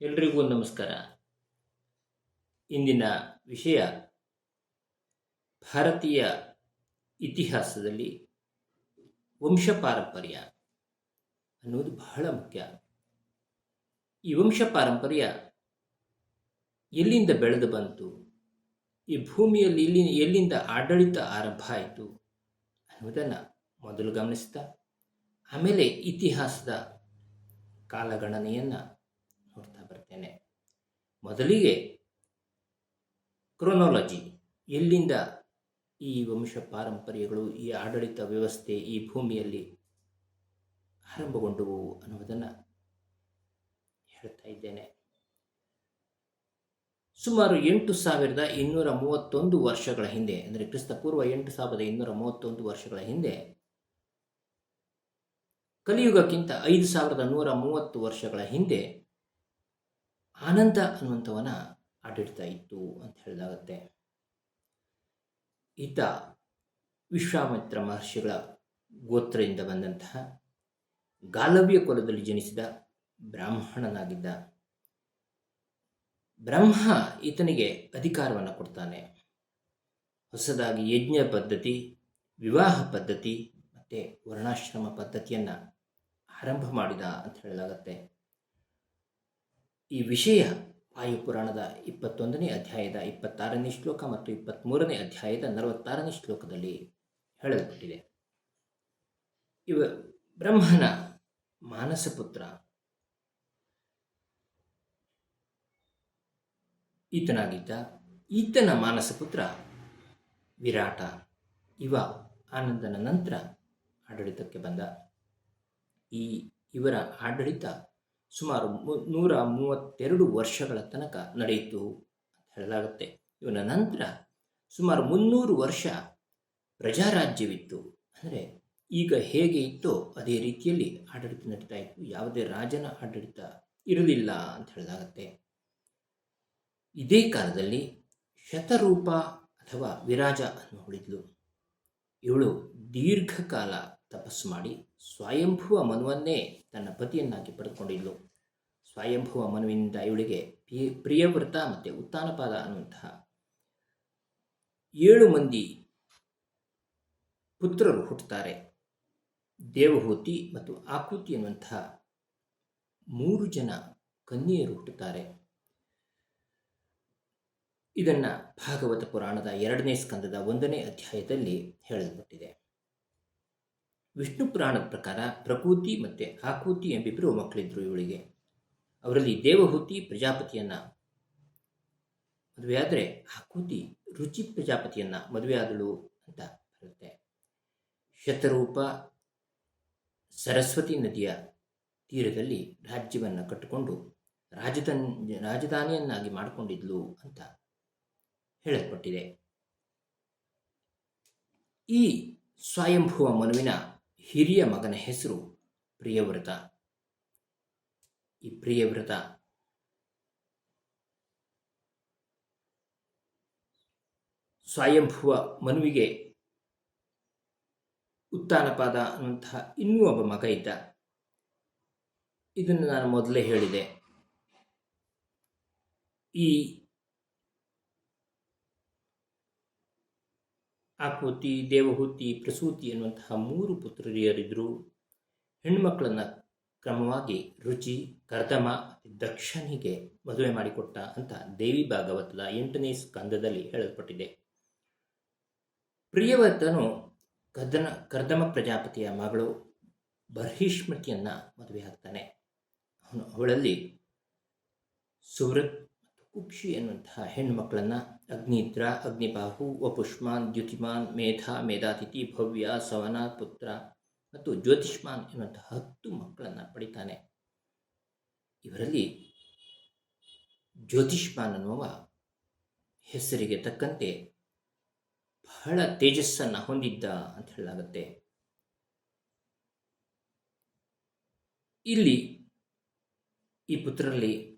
ಎಲ್ರಿಗೂ ನಮಸ್ಕಾರ. ಇಂದಿನ ವಿಷಯ ಭಾರತೀಯ ಇತಿಹಾಸದಲ್ಲಿ ವಂಶ ಪಾರಂಪರ್ಯ ಅನ್ನೋದು ಬಹಳ ಮುಖ್ಯ. ಈ ವಂಶ ಪಾರಂಪರ್ಯ ಎಲ್ಲಿಂದ ಬೆಳೆದು ಬಂತು? ಈ ಭೂಮಿಯಲ್ಲಿ ಇಲ್ಲಿ ಎಲ್ಲಿಂದ ಆಡಳಿತ ಆರಂಭ ಆಯಿತು ಅನ್ನೋದನ್ನು ಮೊದಲು ಗಮನಿಸ್ತಾ ಆಮೇಲೆ ಇತಿಹಾಸದ ಕಾಲಗಣನೆಯನ್ನು ಬರ್ತೇನೆ ಮೊದಲಿಗೆ ಕ್ರೊನಾಲಜಿ, ಎಲ್ಲಿಂದ ಈ ವಂಶ ಪಾರಂಪರ್ಯಗಳು, ಈ ಆಡಳಿತ ವ್ಯವಸ್ಥೆ, ಈ ಭೂಮಿಯಲ್ಲಿ ಆರಂಭಗೊಂಡವು ಅನ್ನುವುದನ್ನು ಹೇಳ್ತಾ ಇದ್ದೇನೆ. ಸುಮಾರು ಎಂಟು ಸಾವಿರದ ಇನ್ನೂರ ಮೂವತ್ತೊಂದು ವರ್ಷಗಳ ಹಿಂದೆ, ಅಂದರೆ ಕ್ರಿಸ್ತ ಪೂರ್ವ ಎಂಟು ಸಾವಿರದ ಇನ್ನೂರ ಮೂವತ್ತೊಂದು ವರ್ಷಗಳ ಹಿಂದೆ, ಕಲಿಯುಗಕ್ಕಿಂತ ಐದು ಸಾವಿರದ ನೂರ ಮೂವತ್ತು ವರ್ಷಗಳ ಹಿಂದೆ ಆನಂದ ಅನ್ನುವಂಥವನ ಆಡಳಿತ ಇತ್ತು ಅಂತ ಹೇಳಿದಾಗತ್ತೆ. ಈತ ವಿಶ್ವಾಮಿತ್ರ ಮಹರ್ಷಿಗಳ ಗೋತ್ರದಿಂದ ಬಂದಂತಹ ಗಾಲವ್ಯ ಕುಲದಲ್ಲಿ ಜನಿಸಿದ ಬ್ರಾಹ್ಮಣನಾಗಿದ್ದ. ಬ್ರಹ್ಮ ಈತನಿಗೆ ಅಧಿಕಾರವನ್ನು ಕೊಡ್ತಾನೆ. ಹೊಸದಾಗಿ ಯಜ್ಞ ಪದ್ಧತಿ, ವಿವಾಹ ಪದ್ಧತಿ ಮತ್ತು ವರ್ಣಾಶ್ರಮ ಪದ್ಧತಿಯನ್ನು ಆರಂಭ ಮಾಡಿದ ಅಂತ ಹೇಳಲಾಗತ್ತೆ ಈ ವಿಷಯ ವಾಯುಪುರಾಣದ ಇಪ್ಪತ್ತೊಂದನೇ ಅಧ್ಯಾಯದ ಇಪ್ಪತ್ತಾರನೇ ಶ್ಲೋಕ ಮತ್ತು ಇಪ್ಪತ್ತ್ಮೂರನೇ ಅಧ್ಯಾಯದ ನಲವತ್ತಾರನೇ ಶ್ಲೋಕದಲ್ಲಿ ಹೇಳಲ್ಪಟ್ಟಿದೆ. ಇವ ಬ್ರಹ್ಮನ ಮಾನಸ ಪುತ್ರ ಈತನಾಗಿದ್ದ. ಈತನ ಮಾನಸ ಪುತ್ರ ವಿರಾಟ. ಇವ ಆನಂದನ ನಂತರ ಆಡಳಿತಕ್ಕೆ ಬಂದ. ಈ ಇವರ ಆಡಳಿತ ಸುಮಾರು ನೂರ ಮೂವತ್ತೆರಡು ವರ್ಷಗಳ ತನಕ ನಡೆಯಿತು ಅಂತ ಹೇಳಲಾಗುತ್ತೆ. ಇವನ ನಂತರ ಸುಮಾರು ಮುನ್ನೂರು ವರ್ಷ ಪ್ರಜಾರಾಜ್ಯವಿತ್ತು. ಅಂದರೆ ಈಗ ಹೇಗೆ ಇತ್ತೋ ಅದೇ ರೀತಿಯಲ್ಲಿ ಆಡಳಿತ ನಡೀತಾ ಇತ್ತು. ಯಾವುದೇ ರಾಜನ ಆಡಳಿತ ಇರಲಿಲ್ಲ ಅಂತ ಹೇಳಲಾಗತ್ತೆ. ಇದೇ ಕಾಲದಲ್ಲಿ ಶತರೂಪ ಅಥವಾ ವಿರಾಜ ಅನ್ನು ಹೊಡಿದ್ಲು ಇವಳು ದೀರ್ಘಕಾಲ ತಪಸ್ಸು ಮಾಡಿ ಸ್ವಯಂಭುವ ಮನುವನ್ನೇ ತನ್ನ ಪತಿಯನ್ನಾಗಿ ಪಡೆದುಕೊಂಡಿದ್ಲು. ಸ್ವಯಂಭುವ ಮನುವಿನಿಂದ ಇವಳಿಗೆ ಪ್ರಿಯವ್ರತ ಮತ್ತು ಉತ್ತಾನಪಾದ ಅನ್ನುವಂತಹ ಏಳು ಮಂದಿ ಪುತ್ರರು ಹುಟ್ಟುತ್ತಾರೆ. ದೇವಹೂತಿ ಮತ್ತು ಆಕೃತಿ ಎನ್ನುವಂತಹ ಮೂರು ಜನ ಕನ್ಯೆಯರು ಹುಟ್ಟುತ್ತಾರೆ. ಇದನ್ನು ಭಾಗವತ ಪುರಾಣದ ಎರಡನೇ ಸ್ಕಂದದ ಒಂದನೇ ಅಧ್ಯಾಯದಲ್ಲಿ ಹೇಳಲ್ಪಟ್ಟಿದೆ. ವಿಷ್ಣು ಪುರಾಣದ ಪ್ರಕಾರ ಪ್ರಕೃತಿ ಮತ್ತು ಆಕೂತಿ ಎಂಬಿಬ್ಬರು ಮಕ್ಕಳಿದ್ದರು ಇವಳಿಗೆ. ಅವರಲ್ಲಿ ದೇವಹೂತಿ ಪ್ರಜಾಪತಿಯನ್ನು ಮದುವೆಯಾದರೆ ಆಕೂತಿ ರುಚಿ ಪ್ರಜಾಪತಿಯನ್ನು ಮದುವೆಯಾದಳು ಅಂತ ಬರುತ್ತೆ. ಶತರೂಪ ಸರಸ್ವತಿ ನದಿಯ ತೀರದಲ್ಲಿ ರಾಜ್ಯವನ್ನು ಕಟ್ಟಿಕೊಂಡು ರಾಜಧಾನ ರಾಜಧಾನಿಯನ್ನಾಗಿ ಮಾಡಿಕೊಂಡಿದ್ಲು ಅಂತ ಹೇಳಲ್ಪಟ್ಟಿದೆ. ಈ ಸ್ವಯಂಭುವ ಮನುವಿನ ಹಿರಿಯ ಮಗನ ಹೆಸರು ಪ್ರಿಯವ್ರತ. ಈ ಪ್ರಿಯವ್ರತ ಸ್ವಯಂಭುವ ಮನುವಿಗೆ ಉತ್ತಾನಪಾದ ಅನ್ನುವಂತಹ ಇನ್ನೂ ಒಬ್ಬ ಮಗ ಇದ್ದ. ಇದನ್ನು ನಾನು ಮೊದಲೇ ಹೇಳಿದೆ. ಈ ಆಕೂತಿ, ದೇವಹೂತಿ, ಪ್ರಸೂತಿ ಎನ್ನುವಂತಹ ಮೂರು ಪುತ್ರರಿಯರಿದ್ದರು ಹೆಣ್ಣುಮಕ್ಕಳನ್ನು ಕ್ರಮವಾಗಿ ರುಚಿ, ಕರ್ದಮ ದಕ್ಷನಿಗೆ ಮದುವೆ ಮಾಡಿಕೊಟ್ಟ ಅಂತ ದೇವಿ ಭಾಗವತದ ಎಂಟನೇ ಸ್ಕಂದದಲ್ಲಿ ಹೇಳಲ್ಪಟ್ಟಿದೆ. ಪ್ರಿಯವರ್ತನು ಕದನ ಕರ್ದಮ ಪ್ರಜಾಪತಿಯ ಮಗಳು ಬರ್ಹಿಷ್ಮತಿಯನ್ನು ಮದುವೆ ಆಗ್ತಾನೆ ಅವನು ಅವಳಲ್ಲಿ ಸುವೃತ್ ಕುಕ್ಷಿ ಎನ್ನುವಂತಹ ಹೆಣ್ಣು ಮಕ್ಕಳನ್ನು ಅಗ್ನಿದ್ರ, ಅಗ್ನಿಬಾಹು, ವಪುಷ್ಮಾನ್, ದ್ಯುತಿಮಾನ್, ಮೇಧ, ಮೇಧಾತಿಥಿ, ಭವ್ಯ, ಸವನ, ಪುತ್ರ ಮತ್ತು ಜ್ಯೋತಿಷ್ಮಾನ್ ಎನ್ನುವಂತಹ ಹತ್ತು ಮಕ್ಕಳನ್ನು ಪಡಿತಾನೆ. ಇವರಲ್ಲಿ ಜ್ಯೋತಿಷ್ಮಾನ್ ಅನ್ನುವ ಹೆಸರಿಗೆ ತಕ್ಕಂತೆ ಬಹಳ ತೇಜಸ್ಸನ್ನು ಹೊಂದಿದ್ದ ಅಂತ ಹೇಳಲಾಗುತ್ತೆ. ಇಲ್ಲಿ ಈ ಪುತ್ರರಲ್ಲಿ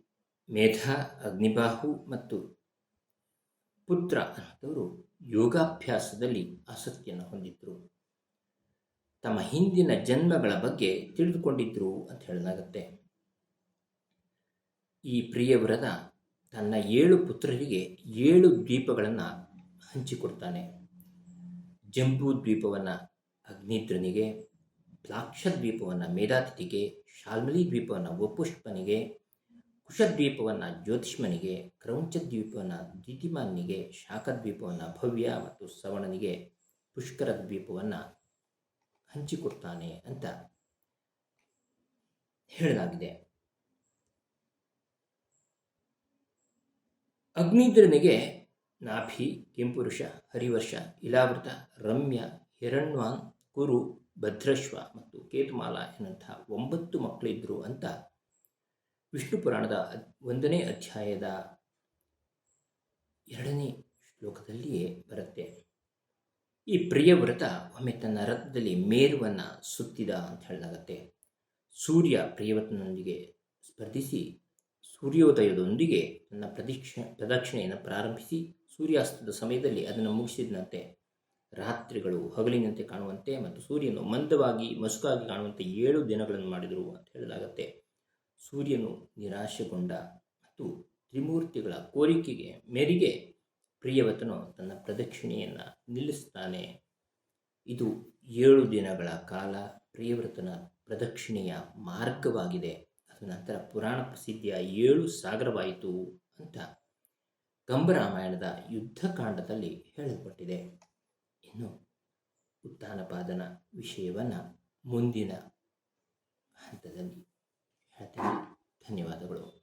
ಮೇಧ, ಅಗ್ನಿಬಾಹು ಮತ್ತು ಪುತ್ರ ಅನ್ನೋದವರು ಯೋಗಾಭ್ಯಾಸದಲ್ಲಿ ಆಸಕ್ತಿಯನ್ನು ಹೊಂದಿದ್ದರು ತಮ್ಮ ಹಿಂದಿನ ಜನ್ಮಗಳ ಬಗ್ಗೆ ತಿಳಿದುಕೊಂಡಿದ್ರು ಅಂತ ಹೇಳಲಾಗುತ್ತೆ. ಈ ಪ್ರಿಯವ್ರತ ತನ್ನ ಏಳು ಪುತ್ರರಿಗೆ ಏಳು ದ್ವೀಪಗಳನ್ನು ಹಂಚಿಕೊಡ್ತಾನೆ. ಜಂಬೂ ದ್ವೀಪವನ್ನು ಅಗ್ನಿದ್ರನಿಗೆ ದ್ವೀಪವನ್ನು ಮೇಧಾತಿಥಿಗೆ, ಶಾಲ್ಮಲಿ ದ್ವೀಪವನ್ನು ವಪುಷ್ಪನಿಗೆ ಕುಶದ್ವೀಪವನ್ನು ಜ್ಯೋತಿಷ್ಮನಿಗೆ ಕ್ರೌಂಚ ದ್ವೀಪವನ್ನು ದಿತಿಮಾನ್ನಿಗೆ ಶಾಖದ್ವೀಪವನ್ನು ಭವ್ಯ ಮತ್ತು ಸವಣನಿಗೆ ಪುಷ್ಕರ ದ್ವೀಪವನ್ನು ಹಂಚಿಕೊಡ್ತಾನೆ ಅಂತ ಹೇಳಲಾಗಿದೆ. ಅಗ್ನಿದ್ರನಿಗೆ ನಾಭಿ, ಕೆಂಪುರುಷ, ಹರಿವರ್ಷ, ಇಲಾವೃತ, ರಮ್ಯ, ಹಿರಣ್ವಾನ್, ಕುರು, ಭದ್ರಶ್ವ ಮತ್ತು ಕೇತುಮಾಲ ಎನ್ನುವಂತಹ ಒಂಬತ್ತು ಮಕ್ಕಳಿದ್ರು ಅಂತ ವಿಷ್ಣು ಪುರಾಣದ ಒಂದನೇ ಅಧ್ಯಾಯದ ಎರಡನೇ ಶ್ಲೋಕದಲ್ಲಿಯೇ ಬರುತ್ತೆ. ಈ ಪ್ರಿಯವ್ರತ ಒಮ್ಮೆ ತನ್ನ ರಥದಲ್ಲಿ ಮೇರುವನ್ನು ಸುತ್ತಿದ ಅಂತ ಹೇಳಲಾಗತ್ತೆ. ಸೂರ್ಯ ಪ್ರಿಯವತನೊಂದಿಗೆ ಸ್ಪರ್ಧಿಸಿ ಸೂರ್ಯೋದಯದೊಂದಿಗೆ ತನ್ನ ಪ್ರದೀಕ್ಷ ಪ್ರದಕ್ಷಿಣೆಯನ್ನು ಪ್ರಾರಂಭಿಸಿ ಸೂರ್ಯಾಸ್ತದ ಸಮಯದಲ್ಲಿ ಅದನ್ನು ಮುಗಿಸಿದಂತೆ ರಾತ್ರಿಗಳು ಹಗಲಿನಂತೆ ಕಾಣುವಂತೆ ಮತ್ತು ಸೂರ್ಯನು ಮಂದವಾಗಿ, ಮಸುಕಾಗಿ ಕಾಣುವಂತೆ ಏಳು ದಿನಗಳನ್ನು ಮಾಡಿದರು ಅಂತ ಹೇಳಲಾಗತ್ತೆ. ಸೂರ್ಯನು ನಿರಾಶೆಗೊಂಡ ಮತ್ತು ತ್ರಿಮೂರ್ತಿಗಳ ಕೋರಿಕೆಗೆ ಮೇರೆಗೆ ಪ್ರಿಯವತನು ತನ್ನ ಪ್ರದಕ್ಷಿಣೆಯನ್ನು ನಿಲ್ಲಿಸ್ತಾನೆ ಇದು ಏಳು ದಿನಗಳ ಕಾಲ ಪ್ರಿಯವ್ರತನ ಪ್ರದಕ್ಷಿಣೆಯ ಮಾರ್ಗವಾಗಿದೆ. ಅದು ನಂತರ ಪುರಾಣ ಪ್ರಸಿದ್ಧಿಯ ಏಳು ಸಾಗರವಾಯಿತು ಅಂತ ಕಂಬರಾಮಾಯಣದ ಯುದ್ಧಕಾಂಡದಲ್ಲಿ ಹೇಳಲ್ಪಟ್ಟಿದೆ. ಇನ್ನು ಉತ್ಥಾನಪಾದನ ವಿಷಯವನ್ನು ಮುಂದಿನ ಹಂತದಲ್ಲಿ 하여튼 다녀와도록